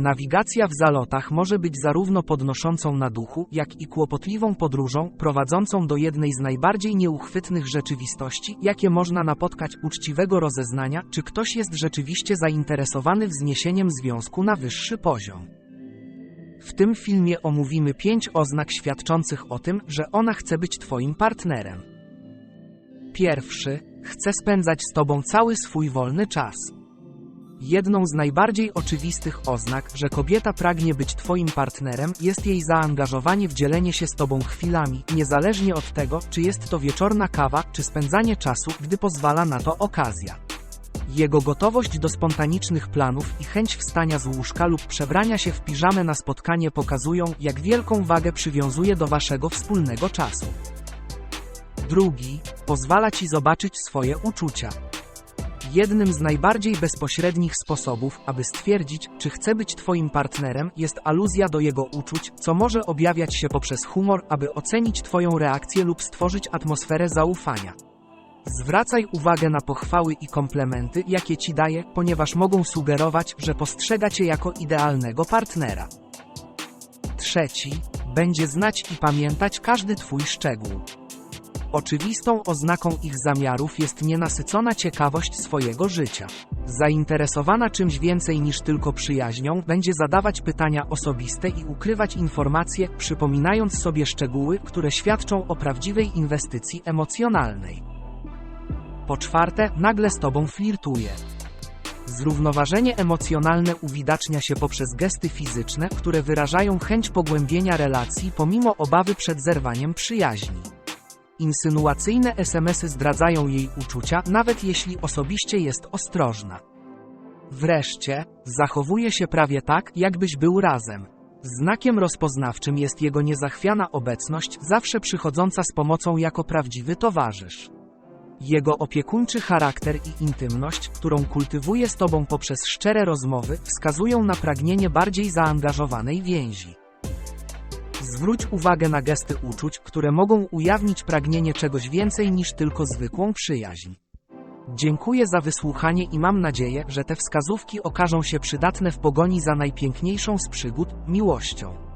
Nawigacja w zalotach może być zarówno podnoszącą na duchu, jak i kłopotliwą podróżą, prowadzącą do jednej z najbardziej nieuchwytnych rzeczywistości, jakie można napotkać uczciwego rozeznania, czy ktoś jest rzeczywiście zainteresowany wzniesieniem związku na wyższy poziom. W tym filmie omówimy pięć oznak świadczących o tym, że ona chce być Twoim partnerem. Pierwszy, chce spędzać z Tobą cały swój wolny czas. Jedną z najbardziej oczywistych oznak, że kobieta pragnie być Twoim partnerem, jest jej zaangażowanie w dzielenie się z Tobą chwilami, niezależnie od tego, czy jest to wieczorna kawa, czy spędzanie czasu, gdy pozwala na to okazja. Jego gotowość do spontanicznych planów i chęć wstania z łóżka lub przebrania się w piżamę na spotkanie pokazują, jak wielką wagę przywiązuje do Waszego wspólnego czasu. Drugi, pozwala Ci zobaczyć swoje uczucia. Jednym z najbardziej bezpośrednich sposobów, aby stwierdzić, czy chce być Twoim partnerem, jest aluzja do jego uczuć, co może objawiać się poprzez humor, aby ocenić Twoją reakcję lub stworzyć atmosferę zaufania. Zwracaj uwagę na pochwały i komplementy, jakie Ci daje, ponieważ mogą sugerować, że postrzega Cię jako idealnego partnera. Trzeci, będzie znać i pamiętać każdy Twój szczegół. Oczywistą oznaką ich zamiarów jest nienasycona ciekawość swojego życia. Zainteresowana czymś więcej niż tylko przyjaźnią, będzie zadawać pytania osobiste i ukrywać informacje, przypominając sobie szczegóły, które świadczą o prawdziwej inwestycji emocjonalnej. Po czwarte, nagle z tobą flirtuje. Zrównoważenie emocjonalne uwidacznia się poprzez gesty fizyczne, które wyrażają chęć pogłębienia relacji pomimo obawy przed zerwaniem przyjaźni. Insynuacyjne SMS-y zdradzają jej uczucia, nawet jeśli osobiście jest ostrożna. Wreszcie, zachowuje się prawie tak, jakbyś był razem. Znakiem rozpoznawczym jest jego niezachwiana obecność, zawsze przychodząca z pomocą jako prawdziwy towarzysz. Jego opiekuńczy charakter i intymność, którą kultywuje z tobą poprzez szczere rozmowy, wskazują na pragnienie bardziej zaangażowanej więzi. Zwróć uwagę na gesty uczuć, które mogą ujawnić pragnienie czegoś więcej niż tylko zwykłą przyjaźń. Dziękuję za wysłuchanie i mam nadzieję, że te wskazówki okażą się przydatne w pogoni za najpiękniejszą z przygód miłością.